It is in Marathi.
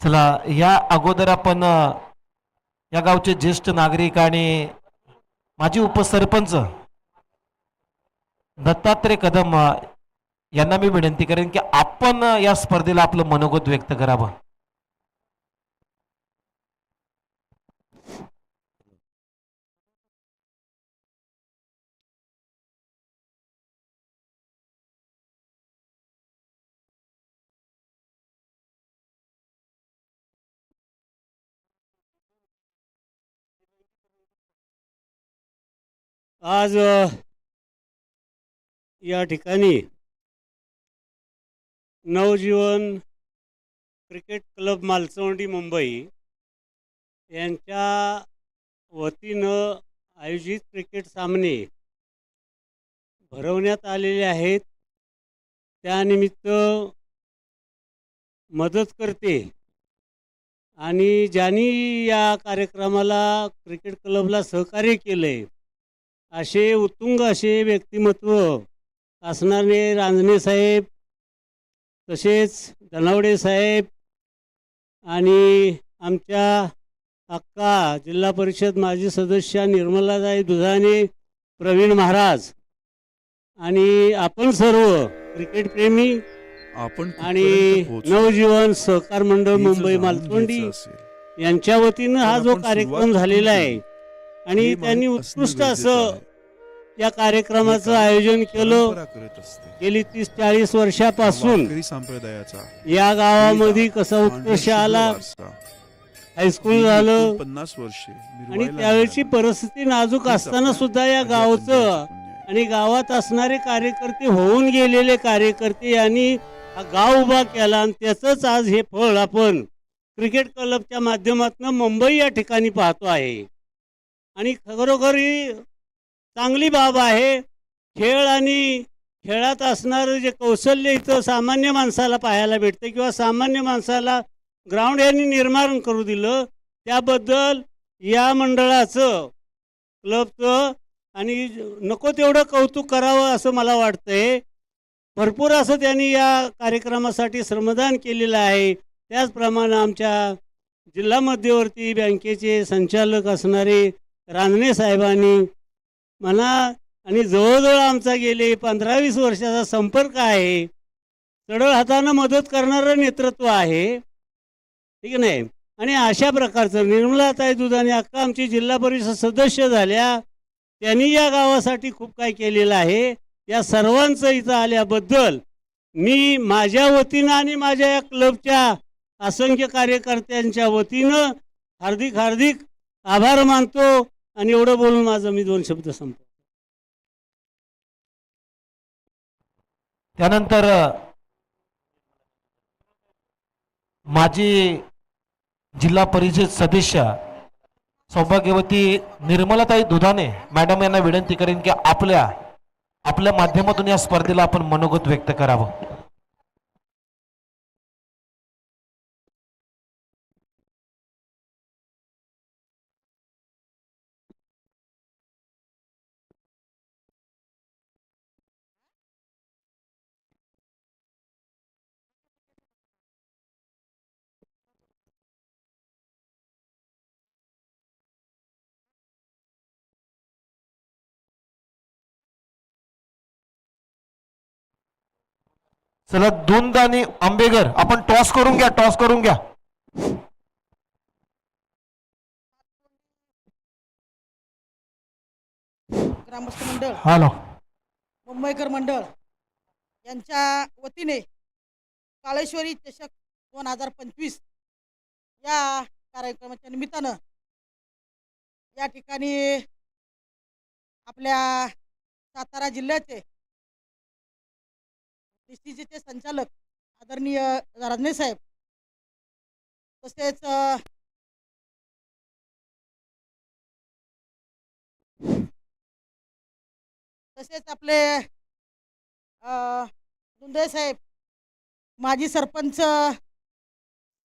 चला या अगोदर आपण या गावचे ज्येष्ठ नागरिक आणि माजी उपसरपंच दत्तात्रय कदम यांना मी विनंती करेन की आपण या स्पर्धेला आपलं मनोगत व्यक्त करावं. आज या ठिकाणी नवजीवन क्रिकेट क्लब मालचवंडी मुंबई यांच्या वतीनं आयोजित क्रिकेट सामने भरवण्यात आलेले आहेत. त्यानिमित्त मदत करते आणि ज्यांनी या कार्यक्रमाला क्रिकेट क्लबला सहकार्य केलं आहे असे उत्तुंग असे व्यक्तिमत्व असणारे रांजणे साहेब तसेच धनावडे साहेब आणि आमच्या अक्का जिल्हा परिषद माजी सदस्य निर्मलाताई दुधाने प्रवीण महाराज आणि आपण सर्व क्रिकेटप्रेमी आपण आणि? नवजीवन सहकार मंडळ मुंबई मालतोंडी यांच्या वतीनं हा जो कार्यक्रम झालेला आहे? आणि त्यांनी उत्कृष्ट असं. या कार्यक्रमाचं आयोजन केलं गेली तीस चाळीस वर्षापासून संप्रदायाचा या गावामध्ये कसा शुभ आला. हायस्कूल झालं पन्नास वर्षे आणि त्यावेळची. परिस्थिती नाजूक असताना सुद्धा या आजी गावचं. आणि गावात असणारे कार्यकर्ते होऊन गेलेले कार्यकर्ते यांनी हा गाव उभा केला आणि त्याचंच आज हे फळ आपण क्रिकेट क्लबच्या माध्यमातून मुंबई या ठिकाणी पाहतो आहे आणि खरोखर ही चांगली बाब आहे. खेळ आणि खेळात असणारं जे कौशल्य इथं सामान्य माणसाला पाहायला भेटते किंवा सामान्य माणसाला ग्राउंड यांनी निर्माण करू दिलं त्याबद्दल या मंडळाचं क्लबचं आणि नको तेवढं कौतुक करावं असं मला वाटतंय. भरपूर असं त्यांनी या कार्यक्रमासाठी श्रमदान केलेलं आहे. त्याचप्रमाणे आमच्या जिल्हा मध्यवर्ती बँकेचे संचालक असणारे रांजणे साहेबांनी म्हणा आणि जवळजवळ आमचा गेले पंधरा वीस वर्षाचा संपर्क आहे चढळ हातानं मदत करणारं नेतृत्व आहे. ठीक आहे नाही? आणि अशा प्रकारचं निर्मला ताई दुधाने अक्का आमची जिल्हा परिषद सदस्य झाल्या त्यांनी या गावासाठी खूप काय केलेलं आहे. या सर्वांचं इथं आल्याबद्दल मी माझ्या वतीनं आणि माझ्या या क्लबच्या असंख्य कार्यकर्त्यांच्या वतीनं हार्दिक हार्दिक आभार मानतो. आणि एवढं बोलून माझं मी दोन शब्द संपतो त्यानंतर माजी जिल्हा परिषद सदस्य सौभाग्यवती निर्मलाताई दुधाने मॅडम यांना विनंती करेन की आपल्या आपल्या माध्यमातून या स्पर्धेला आपण मनोगत व्यक्त करावं. चला दोन दाणी आंबेगर आपण टॉस करून घ्या टॉस करून घ्या. ग्रामस्थ मंडळ हॅलो. मुंबईकर मंडळ यांच्या वतीने काळेश्वरी चषक दोन हजार पंचवीस या कार्यक्रमाच्या निमित्तानं या ठिकाणी आपल्या सातारा जिल्ह्याचे चे संचालक आदरणीय राजने साहेब तसेच तसेच आपले धुंदे साहेब माजी सरपंच